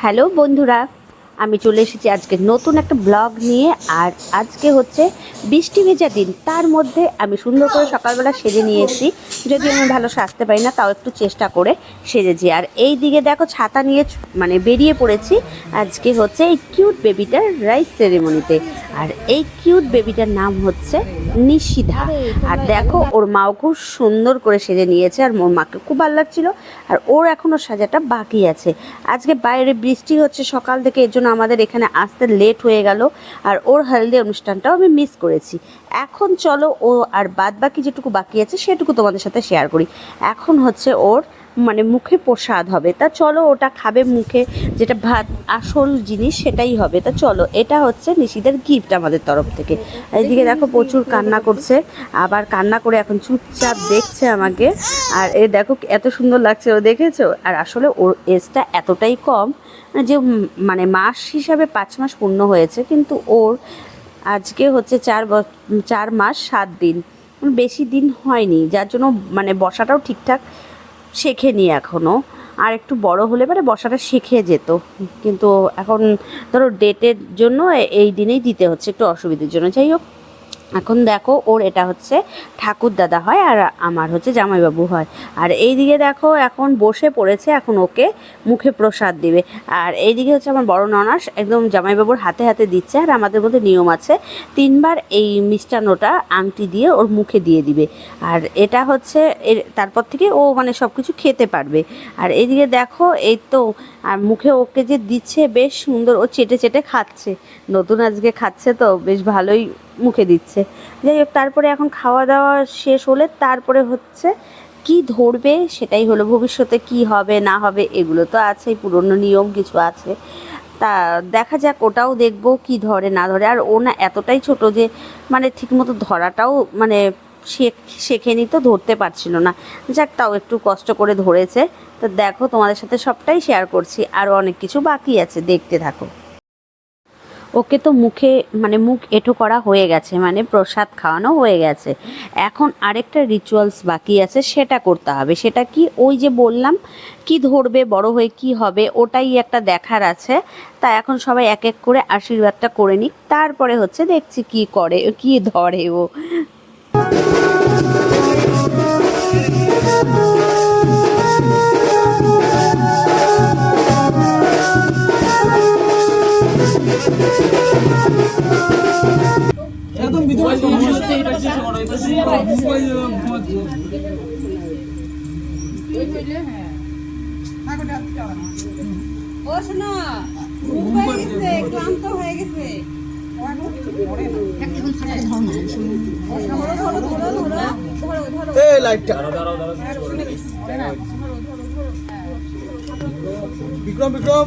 Hello বন্ধুরা আমি চলে এসেছি আজকে নতুন একটা ব্লগ নিয়ে, আর আজকে হচ্ছে বৃষ্টি ভেজা দিন। তার মধ্যে আমি সুন্দর করে সকালবেলা সেজে নিয়েছি। যদি আমি ভালো সাজতে পারি না, তাও একটু চেষ্টা করে সেজেছি। আর এই দিকে দেখো ছাতা নিয়ে মানে বেরিয়ে পড়েছি। আজকে হচ্ছে এই কিউট বেবিটার রাইস সেরেমনিতে আর এই কিউট বেবিটার নাম হচ্ছে নিশিধা। আর দেখো, ওর মাও খুব সুন্দর করে সেজে নিয়েছে, আর ওর মাকে খুব ভালো লাগছিল। আর ওর এখনও সাজাটা বাকি আছে। আজকে বাইরে বৃষ্টি হচ্ছে সকাল থেকে, এর জন্য আমাদের এখানে আসতে লেট হয়ে গেল আর ওর হলদি অনুষ্ঠানটাও আমি মিস করেছি। এখন চলো ও আর বাদ বাকি যেটুকু বাকি আছে সেটুকু তোমাদের সাথে শেয়ার করি। এখন হচ্ছে ওর মানে মুখে প্রসাদ হবে। তা চলো ওটা খাবে মুখে, যেটা ভাত, আসল জিনিস সেটাই হবে। তা চলো, এটা হচ্ছে নিশিদের গিফট আমাদের তরফ থেকে। এদিকে দেখো প্রচুর কান্না করছে, আবার কান্না করে এখন চুপচাপ দেখছে আমাকে। আর এ দেখো এত সুন্দর লাগছে, ও দেখেছ? আর আসলে ওর এজটা এতটাই কম যে মানে মাস হিসাবে পাঁচ মাস পূর্ণ হয়েছে, কিন্তু ওর আজকে হচ্ছে চার চার মাস সাত দিন। মানে বেশি দিন হয়নি, যার জন্য মানে বসাটাও ঠিকঠাক শেখেনি এখনও আর একটু বড় হলে পরে বসাটা শিখে যেত। কিন্তু এখন ধরো ডেটের জন্য এই দিনেই দিতে হচ্ছে, একটু অসুবিধার জন্য। যাই হোক এখন দেখো ওর এটা হচ্ছে ঠাকুর দাদা হয় আর আমার হচ্ছে জামাইবাবু হয়। আর এইদিকে দেখো এখন বসে পড়েছে, এখন ওকে মুখে প্রসাদ দিবে। আর এইদিকে হচ্ছে আমার বড় ননাস একদম জামাইবাবুর হাতে হাতে দিচ্ছে আর আমাদের মধ্যে নিয়ম আছে, তিনবার এই মিষ্টান্নটা আংটি দিয়ে ওর মুখে দিয়ে দিবে। আর এটা হচ্ছে এর তারপর থেকে ও মানে সব কিছু খেতে পারবে। আর এইদিকে দেখো এই তো, আর মুখে ওকে যে দিচ্ছে বেশ সুন্দর, ও চেটে চেটে খাচ্ছে। নতুন আজকে খাচ্ছে তো, বেশ ভালোই মুখে দিচ্ছে। যাই হোক, তারপরে এখন খাওয়া দাওয়া শেষ হলে তারপরে হচ্ছে কি ধরবে সেটাই হলো, ভবিষ্যতে কি হবে, না হবে, এগুলো তো আছেই, পুরনো নিয়ম কিছু আছে। তা দেখা যাক, ওটাও দেখব কি ধরে, না ধরে। আর ও না এতটাই ছোট যে মানে ঠিকমতো ধরাটাও মানে শেখ- শেখেনি তো, ধরতে পারছিল না। যাক, তাও একটু কষ্ট করে ধরেছে। তো দেখো, তোমাদের সাথে সবটাই শেয়ার করছি। আরও অনেক কিছু বাকি আছে, দেখতে থাকো। ওকে তো মুখে মানে মুখ এঁটো করা হয়ে গেছে মানে প্রসাদ খাওয়ানো হয়ে গেছে। এখন আরেকটা রিচুয়ালস বাকি আছে, সেটা করতে হবে। সেটা কি? ওই যে বললাম, কি ধরবে, বড় হয়ে কি হবে, ওটাই একটা দেখার আছে। তা এখন সবাই এক এক করে আশীর্বাদটা করে নিক। তারপরে হচ্ছে দেখছি কি করে, কি ধরে ও। একদম ভিতরে ও শোনো ঘুম গেছে ক্লান্ত হয়ে গেছে। এই লাইটটা। বিক্রম বিক্রম।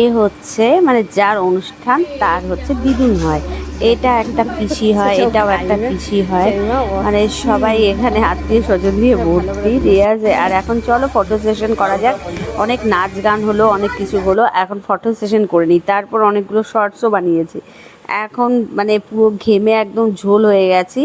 এ হচ্ছে মানে যার অনুষ্ঠান তার হচ্ছে দিদিন হয়। এটা একটা পিসি হয় এটাও একটা পিসি হয়। মানে সবাই এখানে আত্মীয় স্বজন দিয়ে ভর্তি দিয়ে আছে আর এখন চলো ফটো সেশন করা যাক। অনেক নাচ গান হলো অনেক কিছু হলো এখন ফটো সেশন করে নিই। তারপর অনেকগুলো শর্টসও বানিয়েছি। এখন মানে পুরো ঘেমে একদম ঝোল হয়ে গেছি।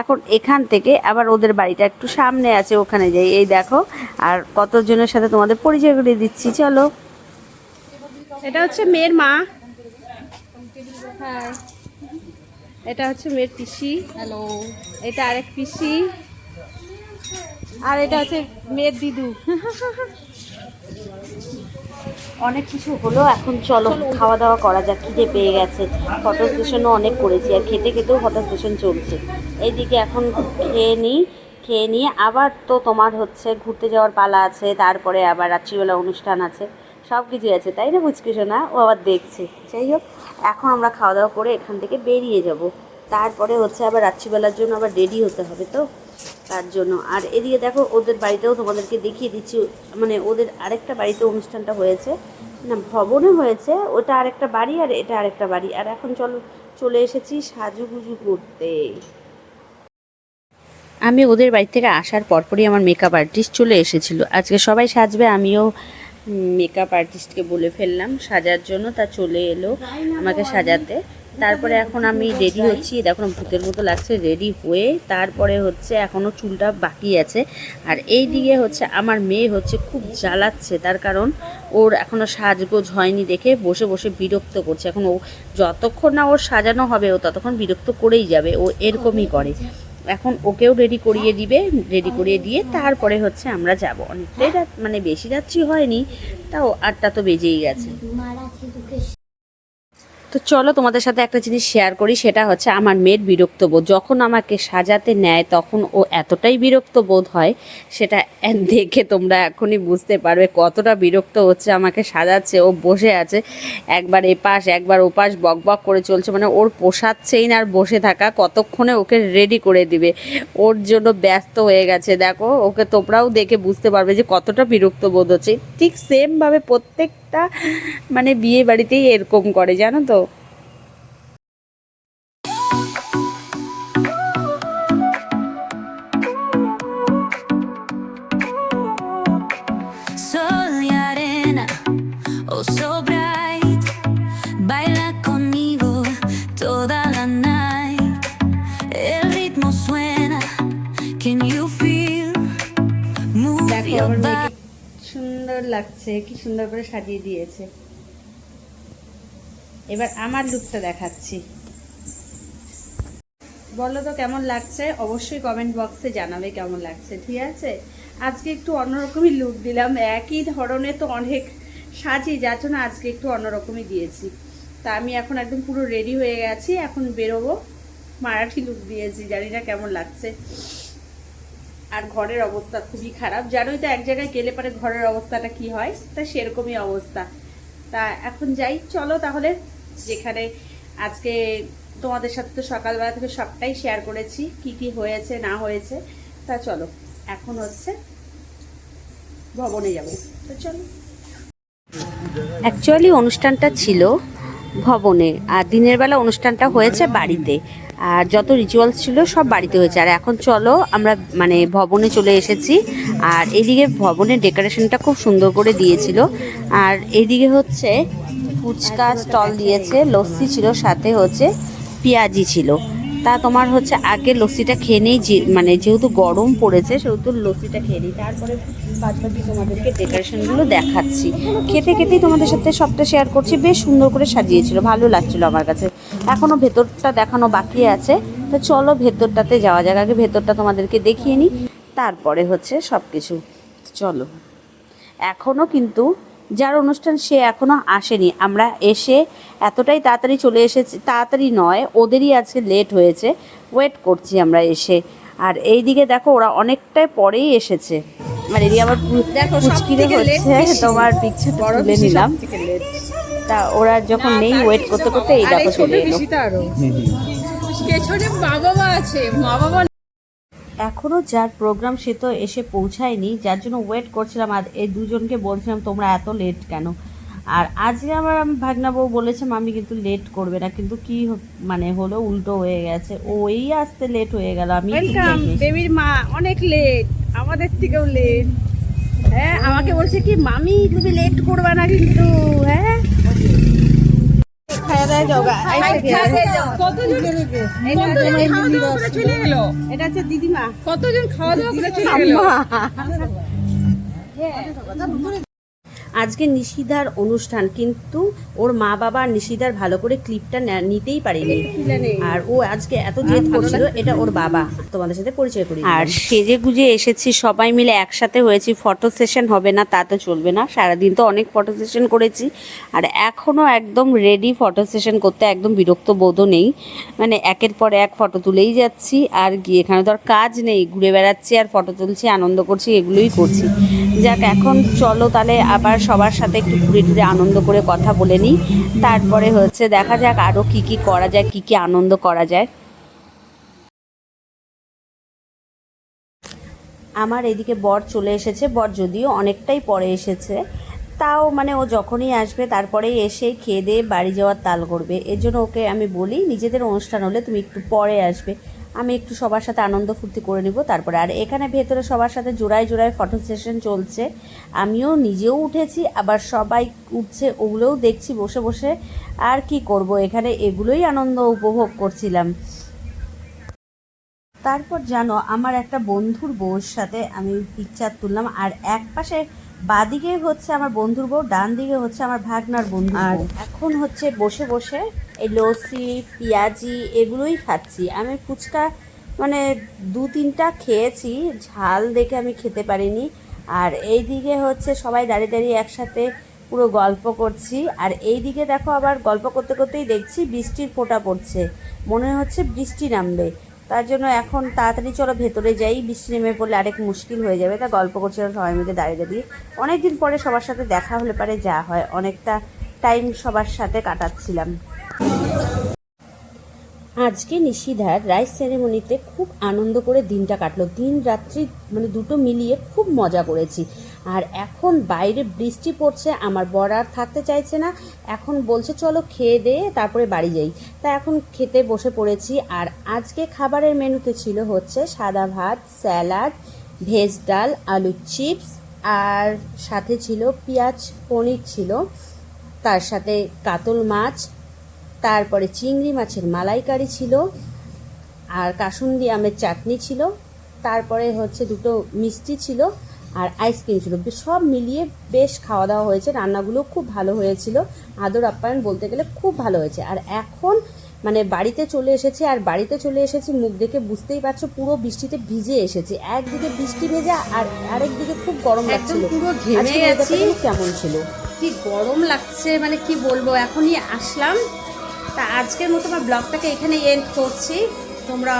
এখন এখান থেকে আবার ওদের বাড়িটা একটু সামনে আছে ওখানে যাই। এই দেখো আর কতজনের সাথে তোমাদের পরিচয় করে দিচ্ছি চলো। এটা হচ্ছে মেয়ের মা। হ্যাঁ। এটা হচ্ছে মেয়ের পিসি। হ্যালো এটা আরেক পিসি। আর এটা হচ্ছে মেয়ের দিদু। অনেক কিছু হলো এখন চলো খাওয়া দাওয়া করা যাক খিদে পেয়ে গেছে। ফটো সেশনও অনেক করেছি আর খেতে খেতেও ফটো সেশন চলছে। এইদিকে এখন খেয়ে নিই খেয়ে নিয়ে আবার তো তোমার হচ্ছে ঘুরতে যাওয়ার পালা আছে তারপরে আবার রাত্রিবেলা অনুষ্ঠান আছে। সব কিছুই আছে, তাই না বুঝকিস না ও আবার দেখছে। যাই হোক, এখন আমরা খাওয়া দাওয়া করে এখান থেকে বেরিয়ে যাব। তারপরে হচ্ছে আবার রাত্রিবেলার জন্য আবার রেডি হতে হবে তো? তার জন্য। আর এদিকে দেখো, ওদের বাড়িতেও তোমাদেরকে দেখিয়ে দিচ্ছি মানে ওদের আরেকটা বাড়িতে অনুষ্ঠানটা হয়েছে। না ভবনে হয়েছে, ওটা আরেকটা বাড়ি আর এটা আরেকটা বাড়ি। আর এখন চলো, চলে এসেছি সাজুগুজু করতে। আমি ওদের বাড়ি থেকে আসার পরপরই আমার মেকআপ আর্টিস্ট চলে এসেছিল। আজকে সবাই সাজবে, আমিও মেকআপ আর্টিস্টকে বলে ফেললাম, সাজার জন্য তা চলে এলো আমাকে সাজাতে। তারপরে এখন আমি রেডি হচ্ছি। দেখো, ভূতের মতো লাগছে রেডি হয়ে তারপরে হচ্ছে এখনও চুলটা বাকি আছে। আর এই দিকে হচ্ছে আমার মেয়ে হচ্ছে খুব জ্বালাচ্ছে, তার কারণ ওর এখনও সাজগোজ হয়নি দেখে বসে বসে বিরক্ত করছে। এখন ও যতক্ষণ না ওর সাজানো হবে, ও ততক্ষণ বিরক্ত করেই যাবে, ও এরকমই করে। এখন ওকেও রেডি করিয়ে দিবে রেডি করিয়ে দিয়ে তারপরে হচ্ছে আমরা যাব। অনেকটাই রাত মানে বেশি রাত্রি হয়নি, তাও আটটা তো বেজেই গেছে। তো চলো তোমাদের সাথে একটা জিনিস শেয়ার করি, সেটা হচ্ছে আমার মেয়ের বিরক্ত বোধ। যখন আমাকে সাজাতে নেয়, তখন ও এতটাই বিরক্ত বোধ হয়, সেটা দেখে তোমরা এখনই বুঝতে পারবে কতটা বিরক্ত হচ্ছে আমাকে সাজাচ্ছে, ও বসে আছে, একবার এপাশ, একবার ওপাশ, বক বক করে চলছে মানে ওর পোষাচ্ছেই না আর বসে থাকা, কতক্ষণে ওকে রেডি করে দিবে? ওর জন্য ব্যস্ত হয়ে গেছে, দেখো, ওকে তোমরাও দেখে বুঝতে পারবে যে কতটা বিরক্ত বোধ হচ্ছে। ঠিক সেমভাবে প্রত্যেকটা মানে বিয়ে বাড়িতেই এরকম করে জানো তো? লাগছে, কি সুন্দর করে সাজিয়ে দিয়েছে। এবার আমার লুকটা দেখাচ্ছি। বলো তো কেমন লাগছে? অবশ্যই কমেন্ট বক্সে জানাবে কেমন লাগছে, ঠিক আছে? আজকে একটু অন্যরকমই লুক দিলাম। একই ধরনের তো অনেক সাজি, যার জন্য আজকে একটু অন্যরকমই দিয়েছি। তা আমি এখন একদম পুরো রেডি হয়ে গেছি। এখন বেরোবো। মারাঠি লুক দিয়েছি। জানি না কেমন লাগছে। আর ঘরের অবস্থা খুবই খারাপ। জানোই তো এক জায়গায় গেলে পরে ঘরের অবস্থাটা কি হয়? তা সেরকমই অবস্থা। তা এখন যাই, চলো তাহলে। যেখানে আজকে তোমাদের সাথে তো সকালবেলা থেকে সবটাই শেয়ার করেছি, কি কি হয়েছে, না হয়েছে। তা চলো, এখন হচ্ছে ভবনে যাব। তো চলো। অ্যাকচুয়ালি অনুষ্ঠানটা ছিল ভবনে, আর দিনের বেলা অনুষ্ঠানটা হয়েছে বাড়িতে। আর যত রিচুয়ালস ছিল সব বাড়িতে হয়েছে। আর এখন চলো, আমরা মানে ভবনে চলে এসেছি। আর এদিকে ভবনের ডেকোরেশনটা খুব সুন্দর করে দিয়েছিল। আর এদিকে হচ্ছে ফুচকা স্টল দিয়েছে, লস্যি ছিল, সাথে হচ্ছে পেঁয়াজি ছিল। তা তোমার হচ্ছে আগে লস্যিটা খেয়ে নেই যে মানে যেহেতু গরম পড়েছে, সেহেতু লস্যিটা খেয়ে নিই। তারপরে তোমাদেরকে ডেকোরেশনগুলো দেখাচ্ছি। খেতে খেতেই তোমাদের সাথে সবটা শেয়ার করছি। বেশ সুন্দর করে সাজিয়েছিল, ভালো লাগছিল আমার কাছে। এখনও ভেতরটা দেখানো বাকি আছে। তো চলো ভেতরটাতে যাওয়া যাক। আগে ভেতরটা তোমাদেরকে দেখিয়ে নিই। তারপরে হচ্ছে সব কিছু চলো। এখনও কিন্তু যার অনুষ্ঠান সে এখনও আসেনি। আমরা এসে এতটাই তাড়াতাড়ি চলে এসেছি তাড়াতাড়ি নয় ওদেরই আজকে লেট হয়েছে। ওয়েট করছি আমরা এসে। আর এই দিকে দেখো ওরা অনেকটাই পরেই এসেছে। আর এদিকে আমার দেখো, পুচকিরে হচ্ছে। তোমার বড় তুলে নিলাম। তা ওরা যখন নেই ওয়েট করতে করতে এই দেখো চলে এলো। পেছনে মা বাবা আছে মা বাবা এখনও যার প্রোগ্রাম সে তো এসে পৌঁছায়নি যার জন্য ওয়েট করছিলাম আর এই দুজনকে বলছিলাম তোমরা এত লেট কেন? আর আজকে আমার আমি ভাগনা বউ বলেছে মামি কিন্তু লেট করবে না। কিন্তু কি মানে হলো উল্টো হয়ে গেছে। ওই আসতে লেট হয়ে গেল। আমি ওয়েলকাম বেবির মা অনেক লেট আমাদের থেকেও লেট হ্যাঁ আমাকে বলছে কি মামি তুমি লেট করবা না কিন্তু। হ্যাঁ? জগা। এটা হচ্ছে দিদিমা। কতজন খাওয়া দাওয়া করে চলে গেল আজকে নিশিদার অনুষ্ঠান কিন্তু ওর মা বাবা নিশিদার ভালো করে ক্লিপটা নিতেই পারেনি। আর ও আজকে এত জেদ করছিল এটা ওর বাবা। তোমাদের সাথে পরিচয় করি আর সেজে গুজে এসেছি সবাই মিলে একসাথে হয়েছি। ফটো সেশন হবে না তা তো চলবে না। সারাদিন তো অনেক ফটো সেশন করেছি। আর এখনও একদম রেডি ফটো সেশন করতে একদম বিরক্ত বোধও নেই। মানে একের পর এক ফটো তুলেই যাচ্ছি। আর গিয়ে এখানে তো আর কাজ নেই। ঘুরে বেড়াচ্ছি আর ফটো তুলছি আনন্দ করছি এগুলোই করছি। যাক, এখন চলো তাহলে আবার সবার সাথে একটু ঘুরে টুরে আনন্দ করে কথা বলে নিই। তারপরে হচ্ছে দেখা যাক আরও কি কি করা যায়, কি কি আনন্দ করা যায়। আমার এদিকে বর চলে এসেছে, বর যদিও অনেকটাই পরে এসেছে। তাও মানে ও যখনই আসবে তারপরে এসে খেয়ে দিয়ে বাড়ি যাওয়ার তাল করবে। এর জন্য ওকে আমি বলি, নিজেদের অনুষ্ঠান হলে তুমি একটু পরে আসবে। আমি একটু সবার সাথে আনন্দ ফুর্তি করে নিব, তারপরে আর এখানে ভেতরে সবার সাথে জোড়ায় জোড়ায় ফটো সেশন চলছে। আমিও নিজেও উঠেছি, আবার সবাই উঠছে, ওগুলোও দেখছি বসে বসে। আর কি করব, এখানে এগুলোই আনন্দ উপভোগ করছিলাম। তারপর জানো, আমার একটা বন্ধুর বউর সাথে আমি পিকচার তুললাম, আর এক পাশে বাদিকে হচ্ছে আমার বন্ধুর বউ ডান দিকে হচ্ছে আমার ভাগনার বন্ধু আর এখন হচ্ছে বসে বসে এই লস্যি পেঁয়াজি এগুলোই খাচ্ছি। আমি ফুচকা মানে দু তিনটা খেয়েছি ঝাল দেখে আমি খেতে পারিনি। আর এই দিকে হচ্ছে সবাই দাঁড়িয়ে দাঁড়িয়ে একসাথে পুরো গল্প করছি। আর এই দিকে দেখো আবার গল্প করতে করতেই দেখছি বৃষ্টির ফোঁটা পড়ছে। মনে হচ্ছে বৃষ্টি নামবে। তার জন্য এখন তাড়াতাড়ি চলো ভেতরে যাই, বৃষ্টি নেমে পড়লে আরেক মুশকিল হয়ে যাবে। তা গল্প করছিলাম সবাই মিলে দাঁড়িয়ে দাঁড়িয়ে। অনেকদিন পরে সবার সাথে দেখা হলে পারে যা হয়। অনেকটা টাইম সবার সাথে কাটাচ্ছিলাম। আজকে নিশিধার রাইস সেরেমনিতে খুব আনন্দ করে দিনটা কাটলো। দিন রাত্রি মানে দুটো মিলিয়ে খুব মজা করেছি। আর এখন বাইরে বৃষ্টি পড়ছে, আমার বর আর থাকতে চাইছে না। এখন বলছে, চলো খেয়ে দে, তারপরে বাড়ি যাই। তা এখন খেতে বসে পড়েছি, আর আজকে খাবারের মেনুতে ছিল হচ্ছে সাদা ভাত, স্যালাড, ভেজ ডাল আলু চিপস, আর সাথে ছিল পেঁয়াজ, পনির ছিল। তার সাথে কাতল মাছ, তারপরে চিংড়ি মাছের মালাইকারি ছিল, আর কাসুন্দি আমের চাটনি ছিল। তারপরে হচ্ছে দুটো মিষ্টি ছিল। আর আইসক্রিম ছিল। সব মিলিয়ে বেশ খাওয়া দাওয়া হয়েছে। রান্নাগুলো খুব ভালো হয়েছিল। আদর আপ্যায়ন বলতে গেলে খুব ভালো হয়েছে। আর এখন মানে বাড়িতে চলে এসেছি আর বাড়িতে চলে এসেছি মুখ দেখে বুঝতেই পারছ পুরো বৃষ্টিতে ভিজে এসেছি। একদিকে বৃষ্টি ভেজা আর আরেকদিকে খুব গরম লাগছিল। পুরো ঘেমে গেছি। কেমন ছিল? কি গরম লাগছে মানে কি বলব? এখনই আসলাম। তা আজকের মতো আমার ব্লগটাকে এখানে এন্ড করছি। তোমরা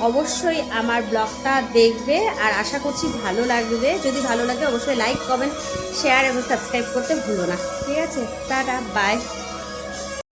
অবশ্যই আমার ব্লগটা দেখবে আর আশা করছি ভালো লাগবে। যদি ভালো লাগে অবশ্যই লাইক কমেন্ট শেয়ার এবং সাবস্ক্রাইব করতে ভুলো না। ঠিক আছে? Tata bye